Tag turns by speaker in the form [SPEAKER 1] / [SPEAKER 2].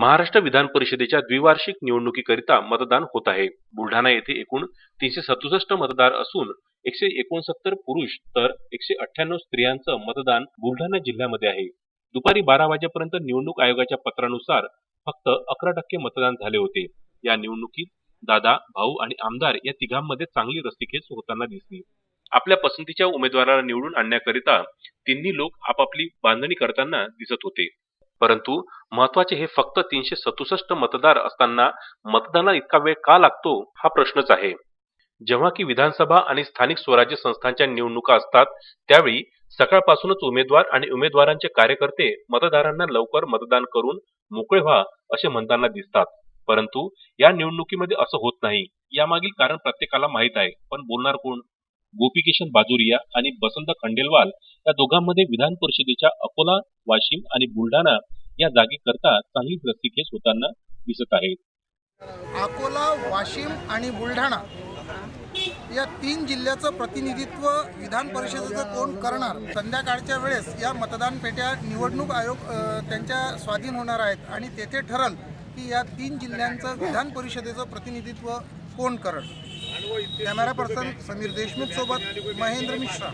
[SPEAKER 1] महाराष्ट्र विधान परिषदेच्या द्विवार्षिक निवडणुकीकरिता मतदान होत आहे. बुलढाणा येथे एकूण तीनशे सदुसष्ट मतदार असून एकशे एकोणसत्तर पुरुष तर एकशे अठ्ठ्याण्णव स्त्रियांचं मतदान बुलढाणा जिल्ह्यामध्ये आहे. दुपारी बारा वाजेपर्यंत निवडणूक आयोगाच्या पत्रानुसार फक्त अकरा टक्के मतदान झाले होते. या निवडणुकीत दादा भाऊ आणि आमदार या तिघांमध्ये चांगली रस्तीखेच होताना दिसली. आपल्या पसंतीच्या उमेदवाराला निवडून आणण्याकरिता तिन्ही लोक आपापली बांधणी करताना दिसत होते. परंतु महत्त्वाचे हे फक्त तीनशे सदुसष्ट मतदार असताना मतदानाला इतका वेळ का लागतो हा प्रश्नच आहे. जेव्हा की विधानसभा आणि स्थानिक स्वराज्य संस्थांच्या निवडणुका असतात त्यावेळी सकाळपासूनच उमेदवार आणि उमेदवारांचे कार्यकर्ते मतदारांना लवकर मतदान करून मोकळे व्हा असे म्हणताना दिसतात. परंतु या निवडणुकीमध्ये असं होत नाही. यामागील कारण प्रत्येकाला माहीत आहे. पण बोलणार कोण? गोपीकिशन बाजुरिया आणि बसंत खंडेलवाल या दोघांमध्ये विधान परिषदेच्या अकोला वाशिम आणि बुलढाणा या जागी करता चांगलीच रस्सीखेच होताना दिसत आहेत.
[SPEAKER 2] अकोला वाशिम आणि बुलढाणा या तीन जिल्ह्याचं प्रतिनिधित्व विधान परिषदेचं कोण करणार? संध्याकाळच्या वेळेस या मतदान पेट्या निवडणूक आयोग त्यांच्या स्वाधीन होणार आहेत आणि तेथे ठरल की या तीन जिल्ह्यांचं विधान परिषदेचं प्रतिनिधित्व कोण करण कॅमेरा पर्सन समीर देशमुख सोबत महेंद्र मिश्रा.